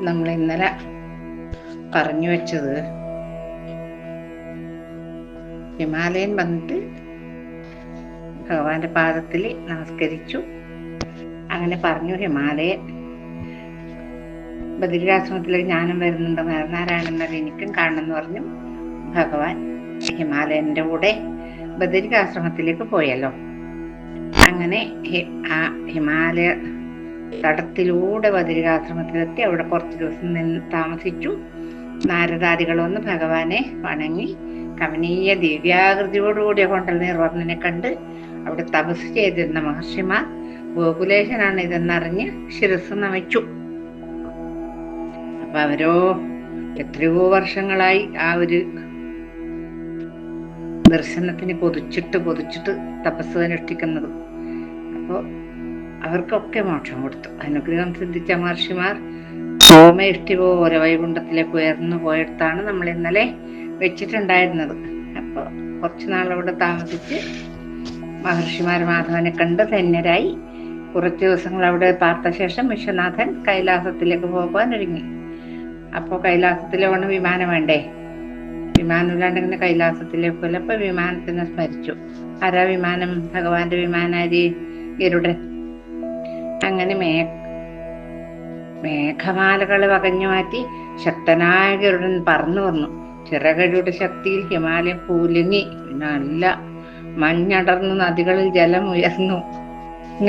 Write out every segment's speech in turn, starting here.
നമ്മൾ ഇന്നലെ പറഞ്ഞു വെച്ചത്. ഹിമാലയൻ വന്നിട്ട് ഭഗവാന്റെ പാദത്തിൽ നമസ്കരിച്ചു. അങ്ങനെ പറഞ്ഞു ഹിമാലയൻ ബദരികാശ്രമത്തിലേക്ക് ജ്ഞാനം വരുന്നുണ്ട്. നാരായണന്മാർ എനിക്കും കാണണമെന്ന് പറഞ്ഞു ഭഗവാൻ ഹിമാലയന്റെ കൂടെ ബദരികാശ്രമത്തിലേക്ക് പോയല്ലോ. അങ്ങനെ ആ ഹിമാലയ തടത്തിലൂടെ ബദരികാശ്രമത്തിലെത്തി അവിടെ കുറച്ച് ദിവസം നിന്ന് താമസിച്ചു. നാരദാദികൾ വന്ന് ഭഗവാനെ വണങ്ങി കമനീയ ദിവ്യാകൃതിയോടുകൂടിയ കൊണ്ടൽ നിർവർണനെ കണ്ട് അവിടെ തപസ് ചെയ്തിരുന്ന മഹർഷിമാർ ഗോകുലേശനാണ് ഇതെന്നറിഞ്ഞ് ശിരസ് നമിച്ചു. അപ്പൊ അവരോ എത്രയോ വർഷങ്ങളായി ആ ഒരു ദർശനത്തിന് പൊതിച്ചിട്ട് പൊതിച്ചിട്ട് തപസ് അനുഷ്ഠിക്കുന്നത്. അപ്പോൾ അവർക്കൊക്കെ മോക്ഷം കൊടുത്തു. അനുഗ്രഹം സിദ്ധിച്ച മഹർഷിമാർ സോമയിഷ്ടി പോലെ വൈകുണ്ഠത്തിലേക്ക് ഉയർന്നു പോയിടത്താണ് നമ്മൾ ഇന്നലെ വെച്ചിട്ടുണ്ടായിരുന്നത്. അപ്പോൾ കുറച്ചു നാൾ അവിടെ താമസിച്ച് മഹർഷിമാർ മാധവനെ കണ്ട് ധന്യരായി. കുറച്ച് ദിവസങ്ങൾ അവിടെ പാർത്ത ശേഷം വിശ്വനാഥൻ കൈലാസത്തിലേക്ക് പോകാൻ ഒരുങ്ങി. അപ്പോൾ കൈലാസത്തിലെ വിമാനം വേണ്ടേ? വിമാനമില്ലാണ്ട് ഇങ്ങനെ കൈലാസത്തിലേക്ക് പോലും അപ്പൊ വിമാനത്തിനെ സ്മരിച്ചു. ആരാ വിമാനം? ഭഗവാന്റെ വിമാനാരി? ഗരുഡൻ. അങ്ങനെ മേ മേഘമാലകൾ വകഞ്ഞു മാറ്റി ശക്തനായ ഗരുഡൻ പറന്നു വന്നു. ചിറകടിയുടെ ശക്തിയിൽ ഹിമാലയം പൂലുങ്ങി നല്ല മഞ്ഞടർന്നു നദികളിൽ ജലം ഉയർന്നു.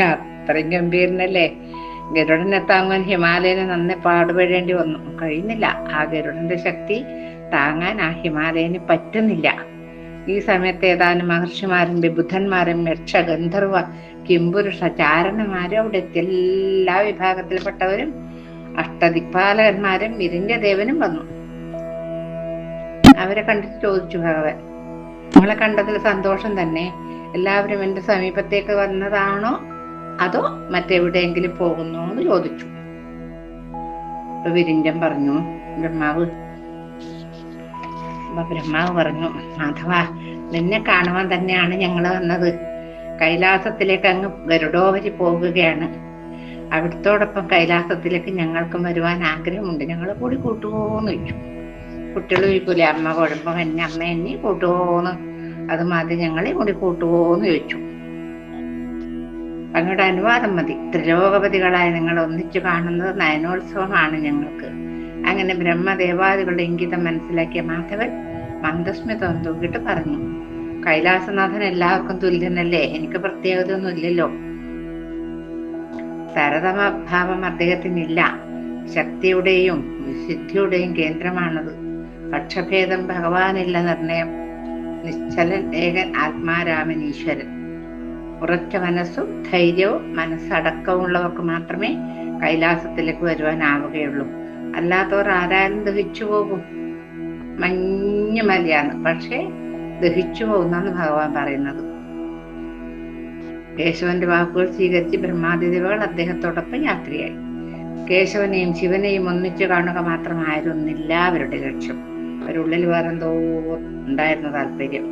അത്രയും ഗംഭീരനല്ലേ? ഗരുഡനെ താങ്ങാൻ ഹിമാലയനെ നന്നെ പാടുപെടേണ്ടി വന്നു. കഴിയുന്നില്ല ആ ഗരുഡന്റെ ശക്തി താങ്ങാൻ ആ ഹിമാലയന് പറ്റുന്നില്ല. ഈ സമയത്ത് ഏതാനും മഹർഷിമാരും ബുദ്ധന്മാരും യക്ഷ ഗന്ധർവ കിംപുരുഷ ചാരണന്മാരും അവിടെ എല്ലാ വിഭാഗത്തിൽപ്പെട്ടവരും അഷ്ടദിക്പാലകന്മാരും വിരിഞ്ഞ ദേവനും വന്നു. അവരെ കണ്ടിട്ട് ചോദിച്ചു ഭഗവൻ. നമ്മളെ കണ്ടതിൽ സന്തോഷം തന്നെ. എല്ലാവരും എന്റെ സമീപത്തേക്ക് വന്നതാണോ? അതോ മറ്റെവിടെയെങ്കിലും പോകുന്നോ? എന്ന് ചോദിച്ചു. വിരിഞ്ചം പറഞ്ഞു ബ്രഹ്മാവ് അപ്പൊ ബ്രഹ്മാവ് പറഞ്ഞു മാധവ നിന്നെ കാണുവാൻ തന്നെയാണ് ഞങ്ങൾ വന്നത്. കൈലാസത്തിലേക്ക് അങ്ങ് ഗരുഡോവരി പോകുകയാണ്. അവിടത്തോടൊപ്പം കൈലാസത്തിലേക്ക് ഞങ്ങൾക്കും വരുവാൻ ആഗ്രഹമുണ്ട്. ഞങ്ങൾ കൂടി കൂട്ടുപോന്ന് ചോദിച്ചു. കുട്ടികൾ ചോദിക്കൂലേ അമ്മ കുഴപ്പം എന്നെ അമ്മ എന്നെ കൂട്ടുപോന്ന് അത് ഞങ്ങളെ കൂടി കൂട്ടുപോന്ന് ചോദിച്ചു. അങ്ങയുടെ അനുവാദം മതി. ത്രിലോകപതികളായ നിങ്ങൾ ഒന്നിച്ചു കാണുന്നത് നയനോത്സവമാണ് ഞങ്ങൾക്ക്. അങ്ങനെ ബ്രഹ്മദേവാദികളുടെ ഇംഗിതം മനസ്സിലാക്കിയ മാധവൻ മന്ദസ്മിതം തൂക്കിട്ട് പറഞ്ഞു. കൈലാസനാഥൻ എല്ലാവർക്കും തുല്യനല്ലേ? എനിക്ക് പ്രത്യേകതയൊന്നും ഇല്ലല്ലോ. തരതമഭാവം അദ്ദേഹത്തിനില്ല. ശക്തിയുടെയും സിദ്ധിയുടെയും കേന്ദ്രമാണത്. പക്ഷഭേദം ഭഗവാനില്ല നിർണയം. നിശ്ചലൻ ഏകൻ ആത്മാരാമൻ ഈശ്വരൻ ഉറച്ച മനസ്സും ധൈര്യവും മനസ്സടക്കമുള്ളവർക്ക് മാത്രമേ കൈലാസത്തിലേക്ക് വരുവാനാവുകയുള്ളൂ. അല്ലാത്തവർ ആരായാലും ദഹിച്ചു പോകും. മഞ്ഞ മലയാണ്. പക്ഷേ ദഹിച്ചു പോകുന്നാണ് ഭഗവാൻ പറയുന്നത്. കേശവന്റെ വാക്കുകൾ സ്വീകരിച്ച് ബ്രഹ്മാതിദേവകൾ അദ്ദേഹത്തോടൊപ്പം യാത്രയായി. കേശവനെയും ശിവനെയും ഒന്നിച്ചു കാണുക മാത്രമായിരുന്നില്ല അവരുടെ ലക്ഷ്യം. അവരുള്ളിൽ വേറെന്തോ ഉണ്ടായിരുന്ന താല്പര്യം.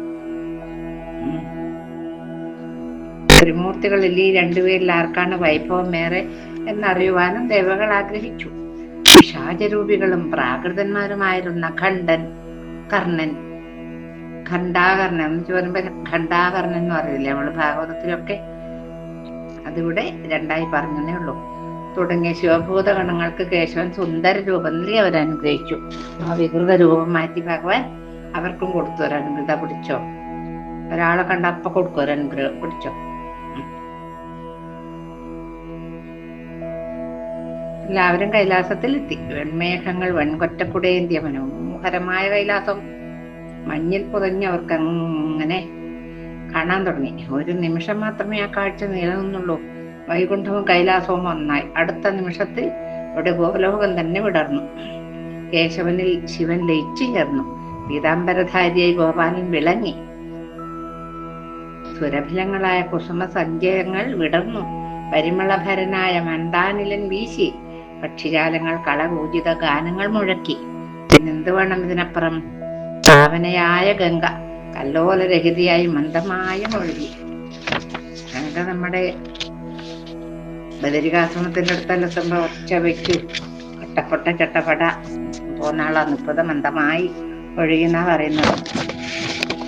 ത്രിമൂർത്തികളിൽ ഈ രണ്ടുപേരിൽ ആർക്കാണ് വൈഭവം ഏറെ എന്നറിയുവാനും ദേവകൾ ആഗ്രഹിച്ചു. പിശാചരൂപികളും പ്രാകൃതന്മാരുമായിരുന്ന ഖണ്ഡൻ കർണൻ. ഖണ്ഡാകർണൻ എന്ന് പറയുമ്പോ ഖണ്ഡാകർണൻ എന്ന് പറയില്ലേ നമ്മൾ ഭാഗവതത്തിലൊക്കെ? അതിവിടെ രണ്ടായി പറഞ്ഞേ ഉള്ളൂ. തുടങ്ങിയ ശിവഭൂത ഗണങ്ങൾക്ക് കേശവൻ സുന്ദര രൂപം നൽകി അവരനുഗ്രഹിച്ചു. ആ വികൃത രൂപം മാറ്റി ഭഗവാൻ അവർക്കും കൊടുത്തു. ഒരു അനുഗ്രഹ പിടിച്ചോ. ഒരാളെ കണ്ട അപ്പ കൊടുക്കും അനുഗ്രഹം പിടിച്ചോ. ഉം. കൈലാസത്തിൽ എത്തി വെൺമേഘങ്ങൾ വെൺകൊറ്റപ്പുടയേന്തിയ മനോഹരമായ കൈലാസം. മഞ്ഞിൽ പുതഞ്ഞ് അവർക്ക് അങ്ങനെ കാണാൻ തുടങ്ങി. ഒരു നിമിഷം മാത്രമേ ആ കാഴ്ച നിലനിന്നുള്ളൂ. വൈകുണ്ഠവും കൈലാസവും ഒന്നായി. അടുത്ത നിമിഷത്തിൽ അവിടെ ഗോലോകം തന്നെ വിടർന്നു. കേശവനിൽ ശിവൻ ലയിച്ചു ചേർന്നു. പീതാംബരധാരിയായി ഗോപാലൻ വിളങ്ങി. സുരഭിലങ്ങളായ കുസുമ സഞ്ചയങ്ങൾ വിടർന്നു. പരിമളഭരനായ മന്ദാനിലൻ വീശി. പക്ഷിജാലങ്ങൾ കളകൂജിത ഗാനങ്ങൾ മുഴക്കി. പിന്നെന്ത് വേണം ഇതിനപ്പുറം? ചാവനയായ ഗംഗ കല്ലോലരഹിതയായി മന്ദമായ ഒഴുകി ഗംഗ നമ്മുടെ ബദരികാശ്രമത്തിന്റെ സംഭവം ഒച്ച വെച്ചു. കട്ടപ്പൊട്ട ചട്ടപ്പട പോന്നാളാ നിപ്പത മന്ദമായി ഒഴുകിന്നാ പറയുന്നത്.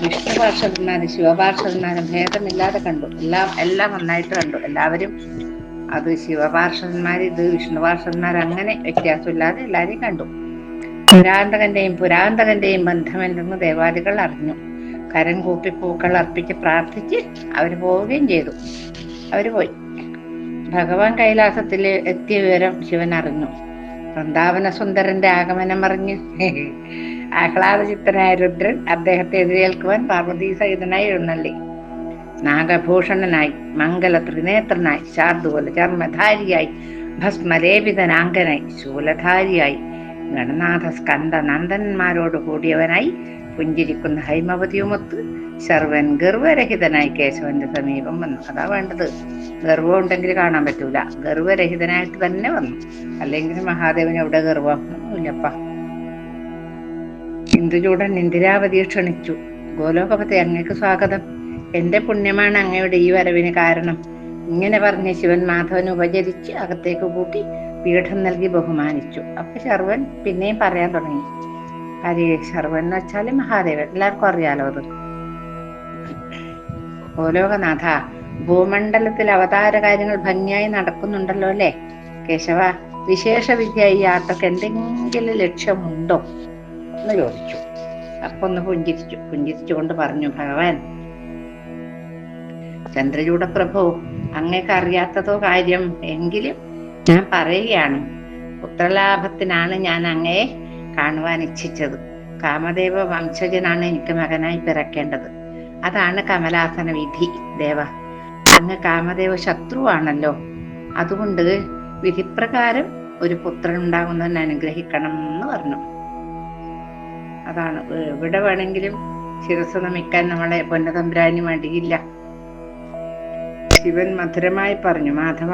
വിഷ്ണു പാർഷദന്മാരും ശിവപാർഷദന്മാരും ഭേദമില്ലാതെ കണ്ടു. എല്ലാം എല്ലാം നന്നായിട്ട് കണ്ടു. എല്ലാവരും അത് ശിവപാർഷന്മാര് ഇത് വിഷ്ണു പാർഷദന്മാർ അങ്ങനെ വ്യത്യാസമില്ലാതെ എല്ലാവരെയും കണ്ടു. പുരാന്തകന്റെയും പുരാന്തകന്റെയും ബന്ധമെന്തെന്ന് ദേവാദികൾ അറിഞ്ഞു. കരം കൂപ്പി പൂക്കൾ അർപ്പിച്ച് പ്രാർത്ഥിച്ച് അവർ പോവുകയും ചെയ്തു. അവർ പോയി. ഭഗവാൻ കൈലാസത്തിൽ എത്തിയ വിവരം ശിവൻ അറിഞ്ഞു. വൃന്ദാവന സുന്ദരന്റെ ആഗമനം അറിഞ്ഞ് ആഹ്ലാദചിത്തനായ രുദ്രൻ അദ്ദേഹത്തെ എതിരേൽക്കുവാൻ പാർവതി സഹിതനായി എഴുന്നള്ളി. നാഗഭൂഷണനായി മംഗല ത്രിനേത്രനായി ശാർദൂല ചർമ്മധാരിയായി ഭസ്മലേപിതനാങ്കനായി ശൂലധാരിയായി ഗണനാഥ സ്കന്ദ നന്ദന്മാരോട് കൂടിയവനായി പുഞ്ചിരിക്കുന്ന ഹൈമവതിയുമൊത്ത് ശർവൻ ഗർവരഹിതനായി കേശവന്റെ സമീപം വന്നു. അതാ വേണ്ടത്. ഗർവം ഉണ്ടെങ്കിൽ കാണാൻ പറ്റൂല. ഗർവരഹിതനായിട്ട് തന്നെ വന്നു. അല്ലെങ്കിൽ മഹാദേവന് എവിടെ ഗർവം ഒന്നുമില്ലപ്പ ഇന്ദുചൂടൻ ഇന്ദിരാവതി ക്ഷണിച്ചു. ഗോലോകപതി അങ്ങേക്ക് സ്വാഗതം. എന്റെ പുണ്യമാണ് അങ്ങയുടെ ഈ വരവിന് കാരണം. ഇങ്ങനെ പറഞ്ഞ് ശിവൻ മാധവനെ ഉപചരിച്ച് അകത്തേക്ക് കൂട്ടി പീഠം നൽകി ബഹുമാനിച്ചു. അപ്പൊ ശർവൻ പിന്നെയും പറയാൻ തുടങ്ങി. ഹരി ശർവൻ എന്ന് വെച്ചാൽ മഹാദേവൻ. എല്ലാവർക്കും അറിയാലോ അത്? ഗോലോകനാഥ ഭൂമണ്ഡലത്തിൽ അവതാര കാര്യങ്ങൾ ഭംഗിയായി നടക്കുന്നുണ്ടല്ലോ അല്ലേ? കേശവ വിശേഷ വിദ്യ ഈ യാത്രയ്ക്ക് എന്തെങ്കിലും ലക്ഷ്യമുണ്ടോ? എന്ന് ചോദിച്ചു. അപ്പൊ ഒന്ന് പുഞ്ചിരിച്ചു. പുഞ്ചിരിച്ചുകൊണ്ട് പറഞ്ഞു ഭഗവാൻ ചന്ദ്രചൂഡ പ്രഭു അങ്ങേക്ക് അറിയാത്തതോ കാര്യം എങ്കിലും ഞാൻ പറയുകയാണ്. പുത്രലാഭത്തിനാണ് ഞാൻ അങ്ങയെ കാണുവാൻ ഇച്ഛിച്ചത്. കാമദേവ വംശജനാണ് എനിക്ക് മകനായി പിറക്കേണ്ടത്. അതാണ് കമലാസന വിധി ദേവ. അങ്ങ് കാമദേവ ശത്രുവാണല്ലോ. അതുകൊണ്ട് വിധിപ്രകാരം ഒരു പുത്രൻ ഉണ്ടാകുന്നതിന് അനുഗ്രഹിക്കണം എന്ന് പറഞ്ഞു. അതാണ്. എവിടെ വേണമെങ്കിലും ശിരസ് നമിക്കാൻ നമ്മളെ പൊന്നതമ്പുരാനും മടിയില്ല. ശിവൻ മധുരമായി പറഞ്ഞു മാധവ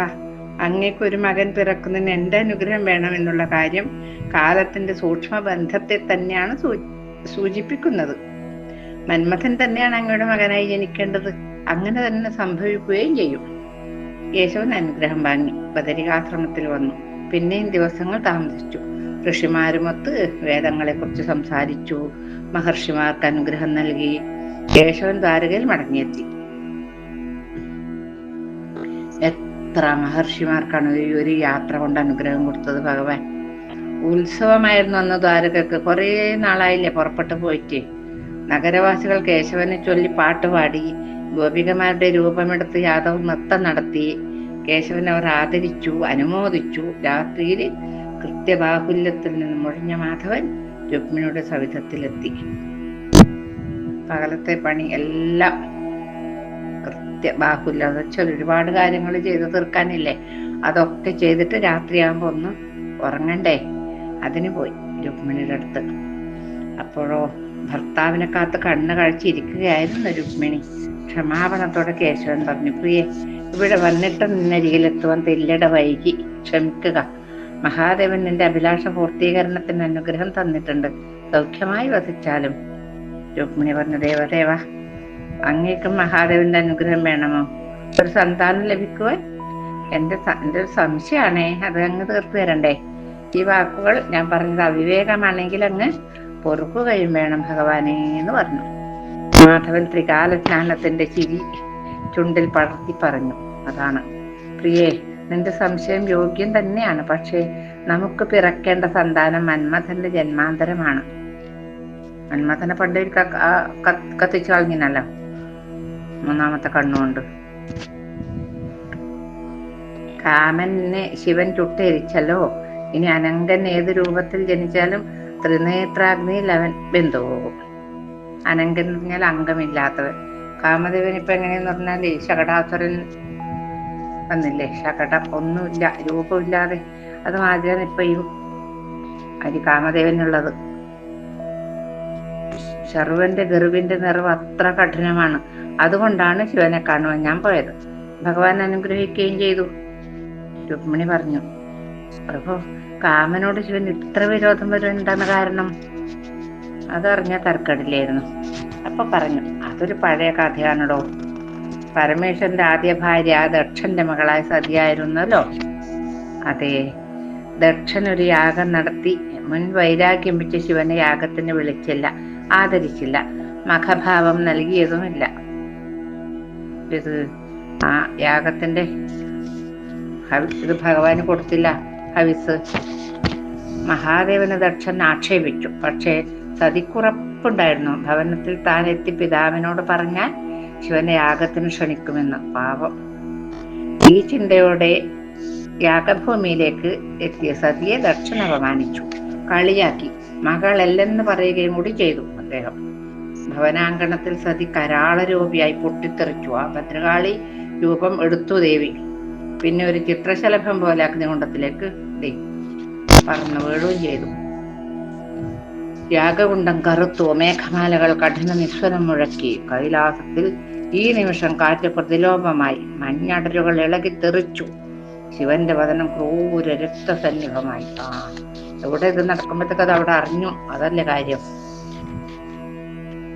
അങ്ങേക്ക് ഒരു മകൻ പിറക്കുന്നതിന് എന്റെ അനുഗ്രഹം വേണമെന്നുള്ള കാര്യം കാലത്തിന്റെ സൂക്ഷ്മ ബന്ധത്തെ തന്നെയാണ് സൂചിപ്പിക്കുന്നത്. മന്മഥൻ തന്നെയാണ് അങ്ങയുടെ മകനായി ജനിക്കേണ്ടത്. അങ്ങനെ തന്നെ സംഭവിക്കുകയും ചെയ്യും. യേശവൻ അനുഗ്രഹം വാങ്ങി. ബദരികാശ്രമത്തിൽ വന്നു. പിന്നെയും ദിവസങ്ങൾ താമസിച്ചു. ഋഷിമാരുമൊത്ത് വേദങ്ങളെ കുറിച്ച് സംസാരിച്ചു. മഹർഷിമാർക്ക് അനുഗ്രഹം നൽകി. കേശവൻ ദ്വാരകയിൽ മടങ്ങിയെത്തി. എത്ര മഹർഷിമാർക്കാണ് ഒരു യാത്ര കൊണ്ട് അനുഗ്രഹം കൊടുത്തത് ഭഗവാൻ. ഉത്സവമായിരുന്നു അന്ന് ദ്വാരകക്ക്. കുറേ നാളായില്ലേ പുറപ്പെട്ടു പോയിട്ട്. നഗരവാസികൾ കേശവനെ ചൊല്ലി പാട്ട് പാടി ഗോപികമാരുടെ രൂപമെടുത്ത് യാദവ് നൃത്തം നടത്തി. കേശവനെ അവർ ആദരിച്ചു അനുമോദിച്ചു. രാത്രിയിൽ കൃത്യബാഹുല്യത്തിൽ നിന്ന് മുഴിഞ്ഞ മാധവൻ രുക്മിണിയുടെ സവിധത്തിലെത്തി. പകലത്തെ പണി എല്ലാം കൃത്യ ബാഹുല്യം എന്ന് വെച്ചാൽ ഒരുപാട് കാര്യങ്ങൾ ചെയ്തു തീർക്കാനില്ലേ? അതൊക്കെ ചെയ്തിട്ട് രാത്രിയാകുമ്പോ ഒന്ന് ഉറങ്ങണ്ടേ? അതിന് പോയി രുക്മിണിയുടെ അടുത്ത്. അപ്പോഴോ ഭർത്താവിനെ കാത്ത് കണ്ണ് കഴിച്ചിരിക്കുകയായിരുന്നു രുക്മിണി. ക്ഷമാപണത്തോടെ കേശവൻ പറഞ്ഞു പ്രിയെ ഇവിടെ വന്നിട്ട് നിന്നരികിലെത്തുവാൻ തെല്ലട വൈകി. ക്ഷമിക്കുക. മഹാദേവൻ നിന്റെ അഭിലാഷ പൂർത്തീകരണത്തിന് അനുഗ്രഹം തന്നിട്ടുണ്ട്. സൗഖ്യമായി വസിച്ചാലും രുക്മിണി പറഞ്ഞു ദേവദേവ അങ്ങേക്കും മഹാദേവന്റെ അനുഗ്രഹം വേണമോ? ഒരു സന്താനം ലഭിക്കുവാൻ എന്റെ എന്റെ ഒരു സംശയമാണേ. അത് അങ്ങ് തീർത്തു തരണ്ടേ. ഈ വാക്കുകൾ ഞാൻ പറഞ്ഞത് അവിവേകമാണെങ്കിൽ അങ്ങ് പൊറുക്കുകയും വേണം ഭഗവാനെ എന്ന് പറഞ്ഞു. മാധവൻ ത്രികാല സ്നാനത്തിന്റെ ചിരി ചുണ്ടിൽ പടർത്തി പറഞ്ഞു. അതാണ്. പ്രിയേ നിന്റെ സംശയം യോഗ്യം തന്നെയാണ്. പക്ഷേ നമുക്ക് പിറക്കേണ്ട സന്താനം മന്മഥന്റെ ജന്മാന്തരമാണ്. മന്മഥനെ പണ്ട് കത്തിച്ചു കളഞ്ഞിനല്ലോ. മൂന്നാമത്തെ കണ്ണുകൊണ്ട്. കാമനെ ശിവൻ ചുട്ടരിച്ചല്ലോ. ഇനി അനങ്കൻ ഏത് രൂപത്തിൽ ജനിച്ചാലും ത്രിനേത്രാഗ്നിയിൽ അവൻ ബന്ധുപോകും അനങ്കൻ എന്ന് പറഞ്ഞാൽ അംഗമില്ലാത്തവൻ. കാമദേവൻ ഇപ്പൊ എങ്ങനെയെന്ന് പറഞ്ഞാൽ ഈ ശകടാസുരൻ വന്നില്ലേ? ശകടം ഒന്നുമില്ല രൂപമില്ലാതെ. അത് മാതിരിയാണ് ഇപ്പൊ ഈ അരി കാമദേവനുള്ളത് ശർവന്റെ ഗർവിന്റെ നിറവ് അത്ര കഠിനമാണ്. അതുകൊണ്ടാണ് ശിവനെ കാണുവാൻ ഞാൻ പോയത്. ഭഗവാൻ അനുഗ്രഹിക്കുകയും ചെയ്തു. രുക്മിണി പറഞ്ഞു പ്രഭു കാമനോട് ശിവൻ ഇത്ര വിരോധം വരുന്നുണ്ടെന്ന കാരണം? അതറിഞ്ഞ തർക്കടില്ലായിരുന്നു അപ്പൊ പറഞ്ഞു അതൊരു പഴയ കഥയാണല്ലോ. പരമേശ്വരന്റെ ആദ്യ ഭാര്യ ദക്ഷന്റെ മകളായ സതിയായിരുന്നല്ലോ. അതെ ദക്ഷൻ ഒരു യാഗം നടത്തി മുൻ വൈരാഗ്യം വെച്ച് ശിവനെ യാഗത്തിന് വിളിച്ചില്ല. ആദരിച്ചില്ല. മഖഭാവം നൽകിയതുമില്ല. ഇത് ആ യാഗത്തിന്റെ ഇത് ഭഗവാന് കൊടുത്തില്ല. ഹവിസ് മഹാദേവന് ദക്ഷൻ ആക്ഷേപിച്ചു. പക്ഷേ സതിക്കുറപ്പുണ്ടായിരുന്നു. ഭവനത്തിൽ താൻ എത്തി പിതാവിനോട് പറഞ്ഞാൽ ശിവനെ യാഗത്തിന് ക്ഷണിക്കുമെന്ന്. പാപം ഈ ചിന്തയോടെ യാഗഭൂമിയിലേക്ക് എത്തിയ സതിയെ ദക്ഷൻ അപമാനിച്ചു. കളിയാക്കി. മകളല്ലെന്ന് പറയുകയും കൂടി ചെയ്തു. അദ്ദേഹം. ഭവനാങ്കണത്തിൽ സതി കരാളരൂപിയായി പൊട്ടിത്തെറിച്ചു ആ ഭദ്രകാളി രൂപം എടുത്തു ദേവി. പിന്നെ ഒരു ചിത്രശലഭം പോലെ അഗ്നികുണ്ടത്തിലേക്ക് ദേ പറന്നു വീഴുകയും ചെയ്തു. യാഗകുണ്ടം കറുത്തു മേഘമാലകൾ കഠിന നിസ്വരം മുഴക്കി. കൈലാസത്തിൽ ഈ നിമിഷം കാറ്റ് പ്രതിലോമമായി മഞ്ഞടരുകൾ ഇളകി തെറിച്ചു. ശിവന്റെ വതനം ക്രൂര രക്തസന്നിഭമായി ആ എവിടെ ഇത് നടക്കുമ്പോഴത്തേക്ക് അത് അവിടെ അറിഞ്ഞു. അതല്ലേ കാര്യം?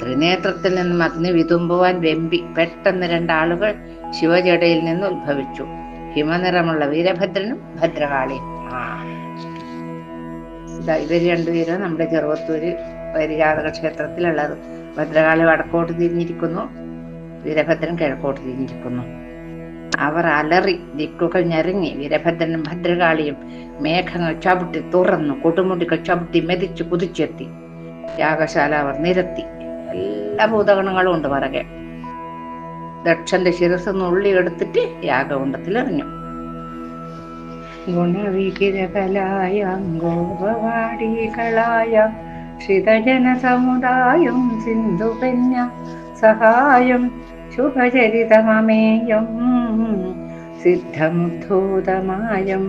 ത്രിനേത്രത്തിൽ നിന്നും അഗ്നി വിതുമ്പുവാൻ വെമ്പി പെട്ടെന്ന് രണ്ടാളുകൾ ശിവജടയിൽ നിന്ന് ഉത്ഭവിച്ചു. ഹിമനിറമുള്ള വീരഭദ്രനും ഭദ്രകാളിയും. ആ. ഇവർ രണ്ടുപേരും നമ്മുടെ ചെറുവത്തൂര് പരിജാതക ക്ഷേത്രത്തിലുള്ളത്. ഭദ്രകാളി വടക്കോട്ട് തിരിഞ്ഞിരിക്കുന്നു വീരഭദ്രൻ കിഴക്കോട്ട് തിരിഞ്ഞിരിക്കുന്നു. അവർ അലറി ദിക്കുകൾ ഞെരങ്ങി വീരഭദ്രനും ഭദ്രകാളിയും മേഘങ്ങൾ ചവിട്ടി തുറന്നു കൊടുമുടികൾ ചവിട്ടി മെതിച്ചു കുതിച്ചെത്തി. യാഗശാല അവർ നിരത്തി. എല്ലാ ഭൂതഗണങ്ങളും ഉണ്ട് പറകെ. ദക്ഷന്റെ ശിരസ് നുള്ളി എടുത്തിട്ട് യാഗകുണ്ടത്തിൽ എറിഞ്ഞു ഗുണവികിരകലായ ശ്രിതജന സമുദായം പെഞ്ഞ സഹായം ശുഭചരിതമേയം സിദ്ധമുദ്ധൂതമായം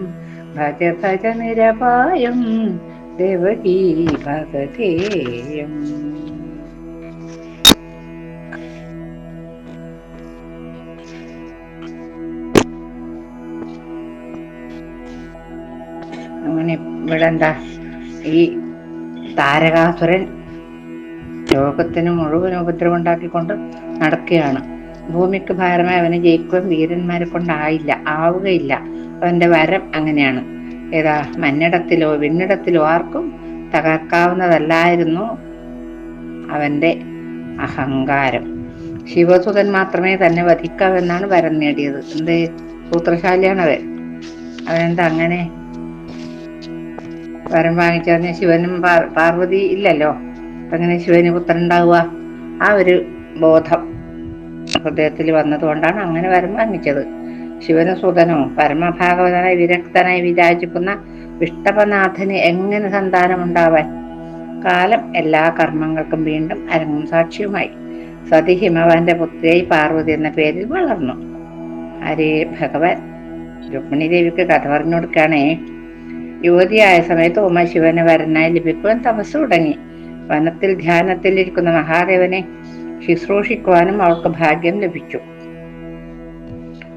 ഭജ ഭജ നിരപായം ദേവകീ ഭഗതേയം. അങ്ങനെ ഇവിടെ എന്താ ഈ താരകാസുരൻ ലോകത്തിന് മുഴുവൻ ഉപദ്രവം ഉണ്ടാക്കിക്കൊണ്ട് നടക്കുകയാണ്. ഭൂമിക്ക് ഭാരമായി അവനെ ജയിക്കുവാൻ വീരന്മാരെ കൊണ്ടായില്ല ആവുകയില്ല. അവന്റെ വരം അങ്ങനെയാണ്. ഏതാ? മണ്ണിടത്തിലോ വിണ്ണിടത്തിലോ ആർക്കും തകർക്കാവുന്നതല്ലായിരുന്നു അവന്റെ അഹങ്കാരം. ശിവസുതൻ മാത്രമേ തന്നെ വധിക്കാവെന്നാണ് വരം നേടിയത്. എന്ത്? സൂത്രശാലിയാണ് അവൻ അവനെന്താ അങ്ങനെ വരം വാങ്ങിച്ചറിഞ്ഞ ശിവനും പാർവതി ഇല്ലല്ലോ. അങ്ങനെ ശിവന് പുത്രൻ ഉണ്ടാവുക ആ ഒരു ബോധം ഹൃദയത്തിൽ വന്നതുകൊണ്ടാണ് അങ്ങനെ വരം വാങ്ങിച്ചത്. ശിവനും സുതനോ പരമഭാഗവതനായി വിരക്തനായി വിരാജിക്കുന്ന വിഷ്ടപനാഥന് എങ്ങനെ സന്താനമുണ്ടാവാൻ? കാലം എല്ലാ കർമ്മങ്ങൾക്കും വീണ്ടും അരങ്ങും സാക്ഷിയുമായി. സതി ഹിമവാന്റെ പുത്രിയായി പാർവതി എന്ന പേരിൽ വളർന്നു. ഹരേ ഭഗവാൻ. രുക്മിണി ദേവിക്ക് കഥ പറഞ്ഞു കൊടുക്കുകയാണേ യുവതിയായ സമയത്ത് ഉമ ശിവന് വരനായി ലഭിക്കുവാൻ തപസ് തുടങ്ങി. വനത്തിൽ ധ്യാനത്തിലിരിക്കുന്ന മഹാദേവനെ ശുശ്രൂഷിക്കുവാനും അവൾക്ക് ഭാഗ്യം ലഭിച്ചു.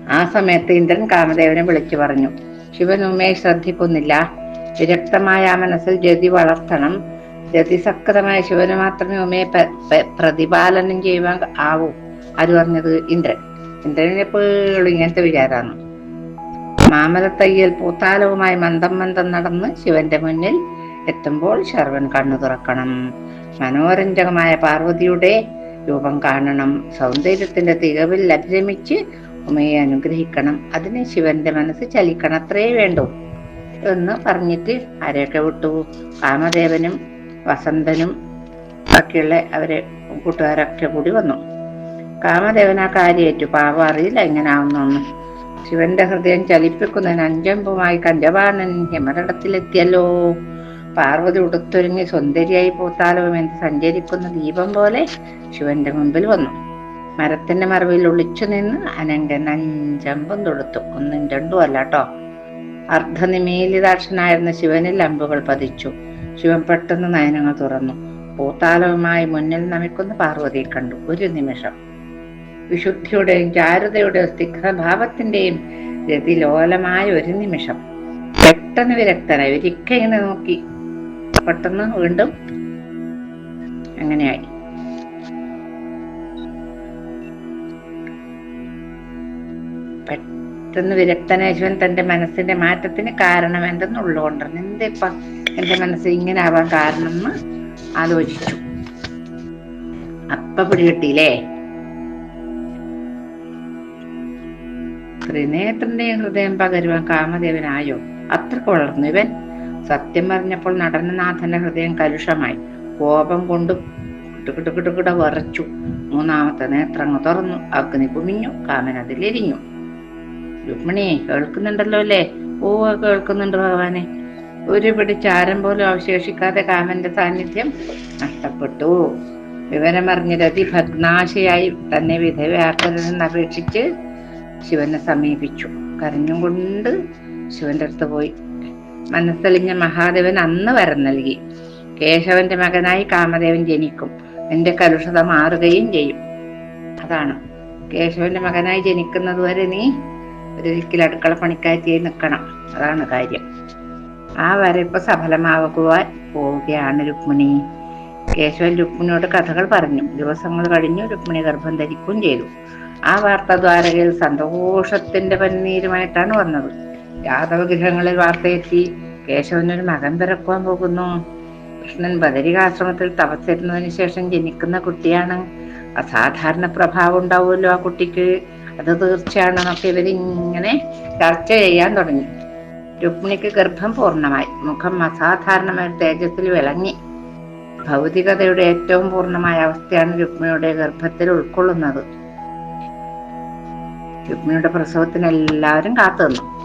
ആ സമയത്ത് ഇന്ദ്രൻ കാമദേവനെ വിളിച്ചു പറഞ്ഞു ശിവൻ ഉമ്മയെ ശ്രദ്ധിക്കുന്നില്ല. വിരക്തമായ ആ മനസ്സിൽ ജതി വളർത്തണം. രതിസക്തമായ ശിവന് മാത്രമേ പ- പ്രതിപാലനം ചെയ്യുവാൻ ആവൂ അത് പറഞ്ഞത്? ഇന്ദ്രൻ. ഇന്ദ്രനെ എപ്പോഴും ഇങ്ങനത്തെ വിചാരാണ് മാമലത്തയ്യൽ പൂത്താലവുമായി മന്ദം മന്ദം നടന്ന് ശിവന്റെ മുന്നിൽ എത്തുമ്പോൾ ശർവൻ കണ്ണു തുറക്കണം. മനോരഞ്ജകമായ പാർവതിയുടെ രൂപം കാണണം. സൗന്ദര്യത്തിന്റെ തികവിൽ അഭിരമിച്ച് ഉമയെ അനുഗ്രഹിക്കണം. അതിന് ശിവന്റെ മനസ്സ് ചലിക്കണം അത്രേ വേണ്ടൂ എന്ന് പറഞ്ഞിട്ട് ആരെയൊക്കെ വിട്ടു. കാമദേവനും വസന്തനും ബാക്കിയുള്ള അവരെ കൂട്ടുകാരൊക്കെ കൂടി വന്നു. കാമദേവൻ ആ കാര്യേറ്റു പാവ അറിയില്ല എങ്ങനാവുന്നൊന്ന് ശിവന്റെ ഹൃദയം ചലിപ്പിക്കുന്നതിന് അഞ്ചമ്പുമായി കഞ്ചപാണൻ ഹിമരടത്തിലെത്തിയല്ലോ പാർവതി ഉടുത്തൊരുങ്ങി സുന്ദരിയായി പൂത്താലവും എന്ന് സഞ്ചരിക്കുന്ന ദീപം പോലെ ശിവന്റെ മുമ്പിൽ വന്നു. മരത്തിന്റെ മറവിൽ ഒളിച്ചു നിന്ന് അനങ്കൻ അഞ്ചമ്പം തൊടുത്തു. ഒന്നും രണ്ടും അല്ല കേട്ടോ അർദ്ധനിമീലിതാക്ഷനായിരുന്ന ശിവനിൽ അമ്പുകൾ പതിച്ചു. ശിവൻ പെട്ടെന്ന് നയനങ്ങൾ തുറന്നു. പൂത്താലവുമായി മുന്നിൽ നമിക്കുന്ന പാർവതിയെ കണ്ടു. ഒരു നിമിഷം. വിശുദ്ധിയുടെയും ചാരുതയുടെയും സ്തിഗ്ധഭാവത്തിന്റെയും രതിലോലമായ ഒരു നിമിഷം. പെട്ടെന്ന് വിരക്തനായി. ഒരിക്കൽ ഇങ്ങനെ നോക്കി. പെട്ടെന്ന് വീണ്ടും അങ്ങനെയായി. പെട്ടെന്ന് വിരക്തനായ ശിവൻ തന്റെ മനസ്സിന്റെ മാറ്റത്തിന് കാരണം എന്തെന്നുള്ളതുകൊണ്ടാണ് എന്തിപ്പ എന്റെ മനസ്സ് ഇങ്ങനെ ആവാൻ കാരണം എന്ന് ആലോചിച്ചു. അപ്പ പിടികിട്ടിയില്ലേ? ത്രിനേത്രന്റെയും ഹൃദയം പകരുവാൻ കാമദേവനായോ? അത്ര വളർന്നു ഇവൻ. സത്യം പറഞ്ഞപ്പോൾ നടനനാഥന്റെ ഹൃദയം കലുഷമായി. കോപം കൊണ്ട് കിട്ടുകിട്ടുകിട്ടുകിട വിറച്ചു. മൂന്നാമത്തെ നേത്രങ്ങൾ തുറന്നു. അഗ്നി കുമിഞ്ഞു. കാമൻ അതിലെരിഞ്ഞു രുക്മിണി കേൾക്കുന്നുണ്ടല്ലോ അല്ലേ? ഓ കേൾക്കുന്നുണ്ട് ഭഗവാനെ. ഒരു പിടി ചാരം പോലും അവശേഷിക്കാതെ കാമന്റെ സാന്നിധ്യം നഷ്ടപ്പെട്ടു. വിവരമറിഞ്ഞ് രതി ഭഗ്നാശയായി തന്നെ വിധവയാക്കരുതെന്ന് അപേക്ഷിച്ച് ശിവനെ സമീപിച്ചു. കരഞ്ഞുകൊണ്ട് ശിവന്റെ അടുത്ത് പോയി. മനസ്സലിഞ്ഞ മഹാദേവൻ അന്ന് വരം നൽകി. കേശവന്റെ മകനായി കാമദേവൻ ജനിക്കും. എന്റെ കലുഷത മാറുകയും ചെയ്യും. അതാണ്. കേശവന്റെ മകനായി ജനിക്കുന്നത് വരെ നീ ഒരിക്കൽ അടുക്കള പണിക്കാറ്റിയായി നിൽക്കണം. അതാണ് കാര്യം. ആ വരയിപ്പൊ സഫലമാകുവാൻ പോവുകയാണ് രുക്മിണി. കേശവൻ രുക്മിണിയോട് കഥകൾ പറഞ്ഞു. ദിവസങ്ങൾ കഴിഞ്ഞു രുക്മിണി ഗർഭം ധരിക്കുകയും ചെയ്തു. ആ വാർത്ത ദ്വാരകയിൽ സന്തോഷത്തിന്റെ പന്നീരുമായിട്ടാണ് വന്നത്. യാദവ ഗൃഹങ്ങളിൽ വാർത്തയെത്തി കേശവനൊരു മകൻ പിറക്കുവാൻ പോകുന്നു. കൃഷ്ണൻ ബദരികാശ്രമത്തിൽ തപസ്സിരുന്നതിന് ശേഷം ജനിക്കുന്ന കുട്ടിയാണ്. അസാധാരണ പ്രഭാവം ഉണ്ടാവുമല്ലോ ആ കുട്ടിക്ക്. അത് തീർച്ചയാണെന്നൊക്കെ ഇവരിങ്ങനെ ചർച്ച ചെയ്യാൻ തുടങ്ങി. രുക്മിണിക്ക് ഗർഭം പൂർണമായി. മുഖം അസാധാരണമായ തേജസ്സിൽ വിളങ്ങി. ഭൗതികതയുടെ ഏറ്റവും പൂർണമായ അവസ്ഥയാണ് രുക്മിണിയുടെ ഗർഭത്തിൽ ഉൾക്കൊള്ളുന്നത്. രുക്മിണിയുടെ പ്രസവത്തിന് എല്ലാവരും കാത്തു നിന്നു.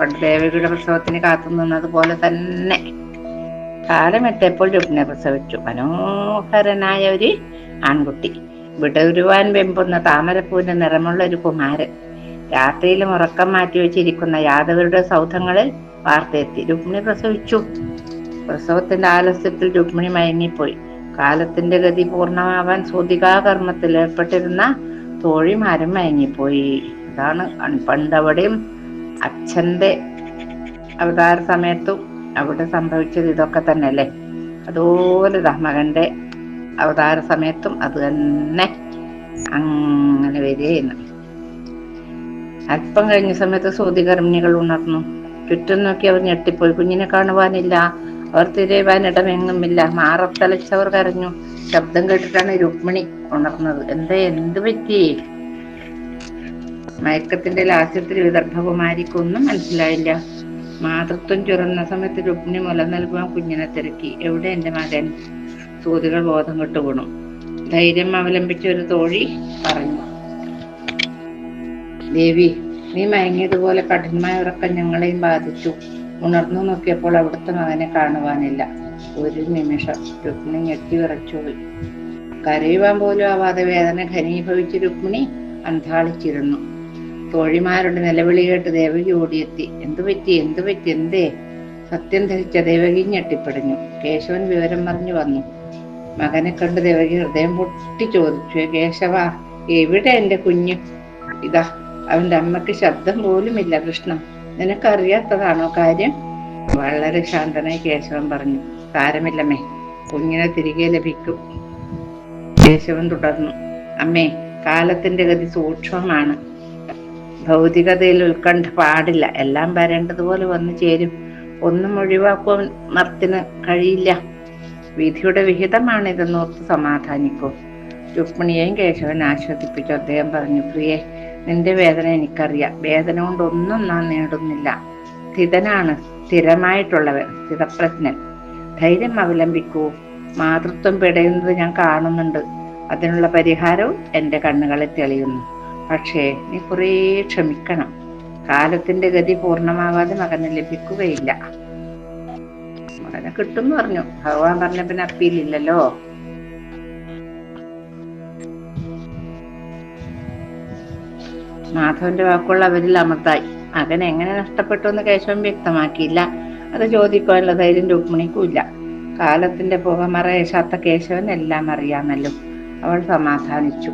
പണ്ട് ദേവകിയുടെ പ്രസവത്തിന് കാത്തു നിന്നത് പോലെ തന്നെ കാലമെത്തിയപ്പോൾ രുക്മിണിയെ പ്രസവിച്ചു? മനോഹരനായ ഒരു ആൺകുട്ടി. വിടരുവാൻ വെമ്പുന്ന താമരപ്പൂവിന്റെ നിറമുള്ള ഒരു കുമാരൻ. രാത്രിയിലും ഉറക്കം മാറ്റി വെച്ചിരിക്കുന്ന യാദവരുടെ സൗധങ്ങളിൽ വാർത്തയെത്തി. രുക്മിണി പ്രസവിച്ചു. പ്രസവത്തിന്റെ ആലസ്യത്തിൽ രുക്മിണി മയങ്ങിപ്പോയി. കാലത്തിന്റെ ഗതി പൂർണമാവാൻ സൂതികാകർമ്മത്തിൽ ഏർപ്പെട്ടിരുന്ന തോഴിമാരും മയങ്ങിപ്പോയി. അതാണ് പണ്ടവിടെയും അച്ഛന്റെ അവതാര സമയത്തും അവിടെ സംഭവിച്ചത് ഇതൊക്കെ തന്നെ അല്ലേ അതുപോലെ മകന്റെ അവതാര സമയത്തും അത് തന്നെ അങ്ങനെ വരികയെന്ന് അല്പം കഴിഞ്ഞ സമയത്ത് സൂതികർമ്മിണികൾ ഉണർന്നു. ചുറ്റും നോക്കി അവർ ഞെട്ടിപ്പോയി. കുഞ്ഞിനെ കാണുവാനില്ല. അവർ തിരയുവാൻ ഇടമെങ്ങുമില്ല മാറത്തലച്ചവർ കരഞ്ഞു. ശബ്ദം കേട്ടിട്ടാണ് രുക്മിണി ഉണർന്നത്. എന്താ എന്ത് പറ്റി? മയക്കത്തിന്റെ ലാസ്യത്തിൽ വിദർഭകുമാരിക്കൊന്നും മനസ്സിലായില്ല. മാതൃത്വം ചുരുന്ന സമയത്ത് രുഗ്നി മുല നൽകുവാൻ കുഞ്ഞിനെ തിരക്കി. എവിടെ എന്റെ മകൻ? സൂതികൾ ബോധം കെട്ടു വീണു. ധൈര്യം അവലംബിച്ച ഒരു തോഴി പറഞ്ഞു. ദേവി നീ മയങ്ങിയതുപോലെ കഠിനമായ ഉറക്കം ഞങ്ങളെയും ബാധിച്ചു. ഉണർന്നു നോക്കിയപ്പോൾ അവിടുത്തെ മകനെ കാണുവാനില്ല. ഒരു നിമിഷം രുക്മിണി ഞെട്ടി വിറച്ചുപോയി കരയുവാൻ പോലും ആവാതെ വേദന ഘനീഭവിച്ച് രുക്മിണി അന്താളിച്ചിരുന്നു തോഴിമാരുടെ നിലവിളി കേട്ട് ദേവകി ഓടിയെത്തി. എന്തു പറ്റി? എന്തു പറ്റി? എന്തേ? സത്യം ധരിച്ച ദേവകി ഞെട്ടിപ്പടഞ്ഞു. കേശവൻ വിവരം പറഞ്ഞു വന്നു. മകനെ കണ്ട് ദേവകി ഹൃദയം പൊട്ടി ചോദിച്ചു. കേശവ എവിടെ എന്റെ കുഞ്ഞ്? ഇതാ അവന്റെ അമ്മയ്ക്ക് ശബ്ദം പോലുമില്ല കൃഷ്ണ. നിനക്കറിയാത്തതാണോ കാര്യം? വളരെ ശാന്തനായി കേശവൻ പറഞ്ഞു. സാരമില്ലമ്മേ കുഞ്ഞിനെ തിരികെ ലഭിക്കും. കേശവൻ തുടർന്നു. അമ്മേ കാലത്തിന്റെ ഗതി സൂക്ഷ്മമാണ്. ഭൗതികതയിൽ ഉത്കണ്ഠ പാടില്ല. എല്ലാം വരേണ്ടതുപോലെ വന്നു ചേരും. ഒന്നും ഒഴിവാക്കുവാൻ മർത്തിന് കഴിയില്ല. വിധിയുടെ വിഹിതമാണ് ഇതെന്നോർത്ത് സമാധാനിക്കും. രുക്മിണിയെയും കേശവൻ ആശ്വസിപ്പിച്ചു. അദ്ദേഹം പറഞ്ഞു പ്രിയെ നിന്റെ വേദന എനിക്കറിയാം. വേദന കൊണ്ട് ഒന്നും നാം നേടുന്നില്ല. സ്ഥിതനാണ്. സ്ഥിരമായിട്ടുള്ളവൻ. സ്ഥിരപ്രജ്ഞൻ ധൈര്യം അവലംബിക്കൂ. മാതൃത്വം പിടയുന്നത് ഞാൻ കാണുന്നുണ്ട്. അതിനുള്ള പരിഹാരവും എന്റെ കണ്ണുകളെ തെളിയുന്നു. പക്ഷേ നീ കുറേ ക്ഷമിക്കണം. കാലത്തിന്റെ ഗതി പൂർണമാവാതെ മകന് ലഭിക്കുകയില്ല. മകനെ കിട്ടും പറഞ്ഞു. ഭഗവാൻ പറഞ്ഞ പിന്നെ അപ്പീലില്ലല്ലോ മാധവന്റെ വാക്കുകൾ അവരിൽ അമർത്തായി. മകൻ എങ്ങനെ നഷ്ടപ്പെട്ടു എന്ന് കേശവൻ വ്യക്തമാക്കിയില്ല. അത് ചോദിക്കാനുള്ള ധൈര്യം രുക്മിണിക്കുമില്ല കാലത്തിന്റെ പുക മറയേശാത്ത കേശവൻ എല്ലാം അറിയാമല്ലോ. അവൾ സമാധാനിച്ചു.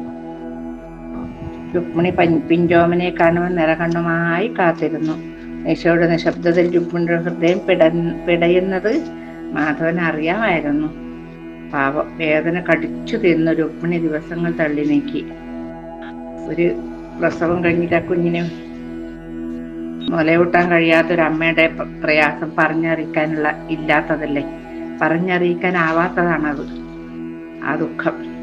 രുക്മിണി പിഞ്ചോമനെ കാണുവാൻ നിറകണ്ണുമായി കാത്തിരുന്നു. യശോയുടെ നിശബ്ദത്തിൽ രുക്മിണിയുടെ ഹൃദയം പിട പിടയുന്നത് മാധവൻ അറിയാമായിരുന്നു. പാവം വേദന കടിച്ചു തിന്നു രുക്മിണി ദിവസങ്ങൾ തള്ളി നീക്കി. ഒരു പ്രസവം കഴിഞ്ഞിട്ട് ആ കുഞ്ഞിനെ മുലയൂട്ടാൻ കഴിയാത്തൊരു അമ്മയുടെ പ്രയാസം പറഞ്ഞറിയിക്കാനുള്ള ഇല്ലാത്തതല്ലേ? പറഞ്ഞറിയിക്കാനാവാത്തതാണത് ആ ദുഃഖം.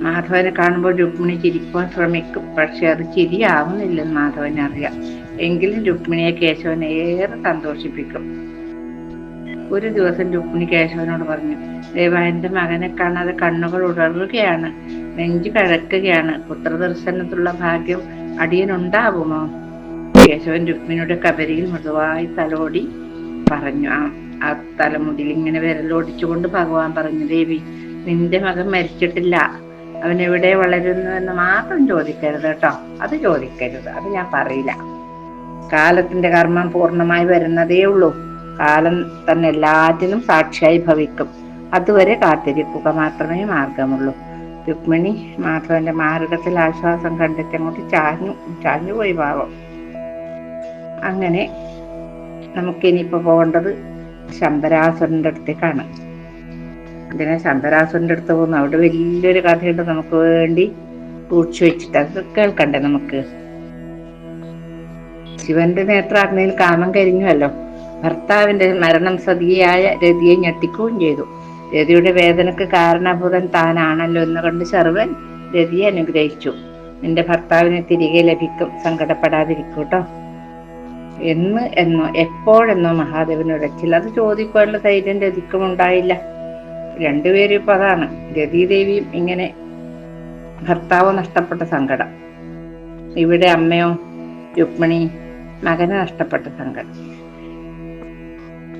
മാധവനെ കാണുമ്പോൾ രുക്മിണി ചിരിക്കുവാൻ ശ്രമിക്കും. പക്ഷെ അത് ചിരിയാവുന്നില്ലെന്ന് മാധവന് അറിയാം. എങ്കിലും രുക്മിണിയെ കേശവനെ ഏറെ സന്തോഷിപ്പിക്കും. ഒരു ദിവസം രുക്മിണി കേശവനോട് പറഞ്ഞു ദേവാന്റെ മകനെ കാണാതെ കണ്ണുകൾ ഉടറുകയാണ് നെഞ്ചു കഴക്കുകയാണ്. പുത്രദർശനത്തിലുള്ള ഭാഗ്യം അടിയനുണ്ടാവുമോ? കേശവൻ രുക്മിണിയുടെ കബരിയിൽ മൃദുവായി തലോടി പറഞ്ഞു. ആ ആ തലമുടിയിൽ ഇങ്ങനെ വിരലോടിച്ചുകൊണ്ട് ഭഗവാൻ പറഞ്ഞു ദേവി നിന്റെ മകൻ മരിച്ചിട്ടില്ല. അവൻ എവിടെ വളരുന്നു എന്ന് മാത്രം ചോദിക്കരുത് കേട്ടോ. അത് ചോദിക്കരുത്. അത് ഞാൻ പറയില്ല. കാലത്തിന്റെ കർമ്മം പൂർണമായി വരുന്നതേ ഉള്ളൂ. കാലം തന്നെ എല്ലാറ്റിനും സാക്ഷിയായി ഭവിക്കും. അതുവരെ കാത്തിരിക്കുക മാത്രമേ മാർഗമുള്ളൂ. രുക്മിണി മാധവന്റെ മാർഗത്തിൽ ആശ്വാസം കണ്ടെത്തി അങ്ങോട്ട് ചാഞ്ഞു ചാഞ്ഞുപോയി പാവം. അങ്ങനെ നമുക്കിനിയിപ്പോ പോകേണ്ടത് ശമ്പരാസുരന്റെ അടുത്തേക്കാണ്. ഇതിനെ ശാന്തരാസുരന്റെ അടുത്ത് പോകുന്നു? അവിടെ വലിയൊരു കഥയുണ്ട് നമുക്ക് വേണ്ടി കൂച്ചു വെച്ചിട്ട്. അത് കേൾക്കണ്ടേ നമുക്ക്? ശിവന്റെ നേത്രാഗ്നയിൽ കാമം കരിഞ്ഞുവല്ലോ. ഭർത്താവിന്റെ മരണം സതിയായ രതിയെ ഞെട്ടിക്കുകയും ചെയ്തു. രതിയുടെ വേദനക്ക് കാരണഭൂതൻ താനാണല്ലോ എന്ന് കണ്ട് ശർവൻ രതിയെ അനുഗ്രഹിച്ചു. നിന്റെ ഭർത്താവിനെ തിരികെ ലഭിക്കും. സങ്കടപ്പെടാതിരിക്കൂട്ടോ എന്ന് എന്നോ എപ്പോഴെന്നോ മഹാദേവൻ ഉരച്ചില്ല അത് ചോദിക്കാനുള്ള ധൈര്യം രതിക്കും ഉണ്ടായില്ല. രണ്ടുപേരും ഇപ്പൊ അതാണ്. ഗതിദേവിയും ഇങ്ങനെ ഭർത്താവ് നഷ്ടപ്പെട്ട സങ്കടം. ഇവിടെ അമ്മയോ രുക്മിണി മകനെ നഷ്ടപ്പെട്ട സങ്കടം.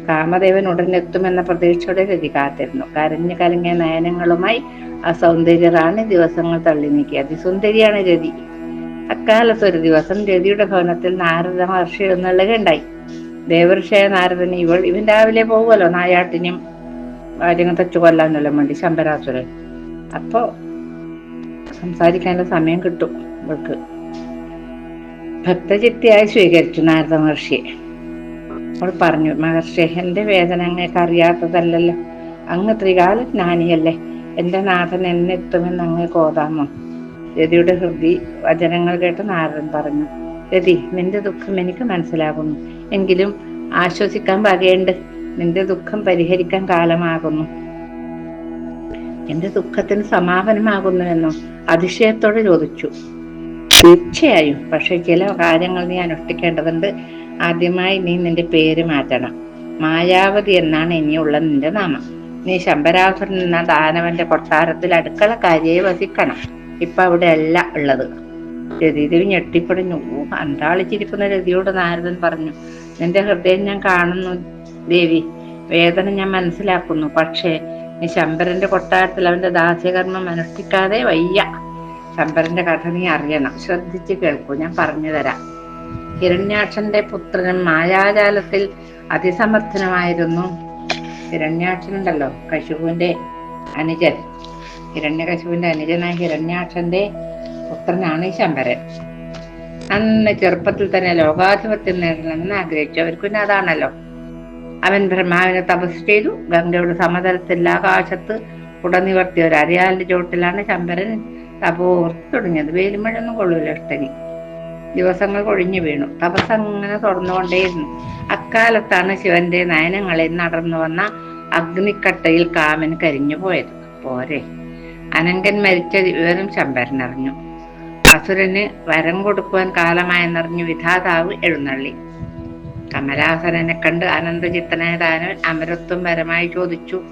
കാമദേവൻ ഉടൻ എത്തുമെന്ന പ്രതീക്ഷയോടെ രതി കാത്തിരുന്നു. കരഞ്ഞു കലങ്ങിയ നയനങ്ങളുമായി ആ സൗന്ദര്യറാണി ദിവസങ്ങൾ തള്ളി നീക്കി. അതിസുന്ദരിയാണ് രതി അക്കാലത്ത് ഒരു ദിവസം രതിയുടെ ഭവനത്തിൽ നാരദ മഹർഷി എഴുന്നള്ളുകയുണ്ടായി. ദേവർഷയ നാരദൻ ഇവൾ ഇവൻ രാവിലെ പോകുമല്ലോ നായാട്ടിനും? കാര്യങ്ങൾ തച്ചു കൊല്ലാനെല്ലാം വേണ്ടി ശമ്പരാസുരൻ. അപ്പോ സംസാരിക്കാനുള്ള സമയം കിട്ടും ഇവൾക്ക്. ഭക്തചിത്തിയായി സ്വീകരിച്ചു നാരദ മഹർഷിയെ. അവൾ പറഞ്ഞു മഹർഷി എന്റെ വേദന അങ്ങേക്ക് അറിയാത്തതല്ലല്ലോ. അങ്ങ് ത്രികാല ജ്ഞാനിയല്ലേ. എന്റെ നാഥൻ എന്നെത്തുമെന്ന് അങ്ങ് കോതാമോ? രതിയുടെ ഹൃദി വചനങ്ങൾ കേട്ട് നാരദൻ പറഞ്ഞു രതി നിന്റെ ദുഃഖം എനിക്ക് മനസ്സിലാകുന്നു. എങ്കിലും ആശ്വസിക്കാൻ വകയുണ്ട്. നിന്റെ ദുഃഖം പരിഹരിക്കാൻ കാലമാകുന്നു. എന്റെ ദുഃഖത്തിന് സമാപനമാകുന്നുവെന്നോ അതിശയത്തോടെ ചോദിച്ചു. തീർച്ചയായും. പക്ഷെ ചില കാര്യങ്ങൾ നീ അനുഷ്ഠിക്കേണ്ടതുണ്ട്. ആദ്യമായി നീ നിന്റെ പേര് മാറ്റണം. മായാവതി എന്നാണ് ഇനിയുള്ള നിന്റെ നാമം. നീ ശമ്പരാസുരൻ എന്ന ദാനവന്റെ കൊട്ടാരത്തിൽ അടുക്കള അടുക്കളക്കാരിയെ വസിക്കണം. ഇപ്പൊ അവിടെ അല്ല ഉള്ളത്. രതിദേവി ഞെട്ടിപ്പടിഞ്ഞു. അന്താളിച്ചിരിക്കുന്ന രതിയോട് നാരദൻ പറഞ്ഞു നിന്റെ ഹൃദയം ഞാൻ കാണുന്നു. ദേവി വേദന ഞാൻ മനസ്സിലാക്കുന്നു. പക്ഷേ നീ ശമ്പരന്റെ കൊട്ടാരത്തിൽ അവന്റെ ദാസ്യകർമ്മം അനുഷ്ഠിക്കാതെ വയ്യ. ശമ്പരന്റെ കഥ നീ അറിയണം. ശ്രദ്ധിച്ച് കേൾക്കൂ. ഞാൻ പറഞ്ഞു തരാം. ഹിരണ്യാക്ഷന്റെ പുത്രനും മായാജാലത്തിൽ അതിസമർത്ഥനമായിരുന്നു ഹിരണ്യാക്ഷനുണ്ടല്ലോ കശുവിന്റെ അനുജൻ. ഹിരണ്യകശുവിന്റെ അനുജനായ ഹിരണ്യാക്ഷന്റെ പുത്രനാണ് ശമ്പരൻ അന്ന് ചെറുപ്പത്തിൽ തന്നെ ലോകാധിപത്യം നേടണമെന്ന് ആഗ്രഹിച്ചു. അവർക്ക് പിന്നെ അതാണല്ലോ അവൻ ബ്രഹ്മാവിനെ തപസ് ചെയ്തു. ഗംഗയുടെ സമതലത്തിൽ ആകാശത്ത് ഉടനിവർത്തിയ ഒരു അരയാലിന്റെ ചോട്ടിലാണ് ശമ്പരൻ തപോർത്ത് തുടങ്ങിയത്. വേലുമഴൊന്നും കൊള്ളൂല ഇഷ്ടനി. ദിവസങ്ങൾ കൊഴിഞ്ഞു വീണു. തപസ് അങ്ങനെ തുറന്നുകൊണ്ടേയിരുന്നു. അക്കാലത്താണ് ശിവന്റെ നയനങ്ങളിൽ നടന്നു വന്ന അഗ്നിക്കട്ടയിൽ കാമൻ കരിഞ്ഞു പോയത്. പോരെ. അനങ്കൻ മരിച്ച വിവരം ശമ്പരൻ അറിഞ്ഞു. അസുരന് വരം കൊടുക്കുവാൻ കാലമായെന്നറിഞ്ഞു വിധാതാവ് എഴുന്നള്ളി. കമലാസനനെ കണ്ട് അനന്തചിത്തനായ താനവൻ അമരത്വം പരമായി ചോദിച്ചു.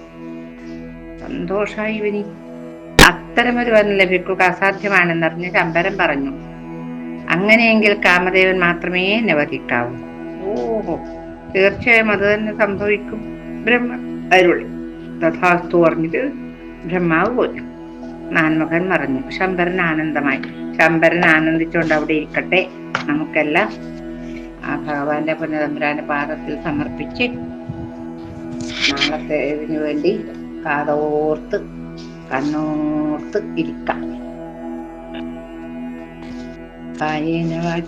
സന്തോഷായി ഇവനി അത്തരമൊരു വരം ലഭിക്കുക അസാധ്യമാണെന്നറിഞ്ഞ് ശമ്പരൻ പറഞ്ഞു. അങ്ങനെയെങ്കിൽ കാമദേവൻ മാത്രമേ എന്നെ വധിക്കാവൂ. ഓഹോ. തീർച്ചയായും അത് തന്നെ സംഭവിക്കും. ബ്രഹ്മ അരുളി. തഥാസ്തു പറഞ്ഞിട്ട് ബ്രഹ്മാവ് പോയി നാൻമകൻ മറഞ്ഞു. ശമ്പരൻ ആനന്ദമായി. ശമ്പരൻ ആനന്ദിച്ചുകൊണ്ട് അവിടെ ഇരിക്കട്ടെ. നമുക്കെല്ലാം ആ ഭഗവാന്റെ പുനതമ്പുരാന്റെ പാദത്തിൽ സമർപ്പിച്ച് നാളത്തെ ഇതിനു വേണ്ടി കാതോർത്ത് കണ്ണോർത്ത് ഇരിക്കാം. കായേന വാ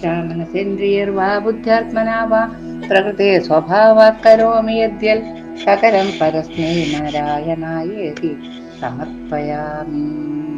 സമർപ്പയാമി.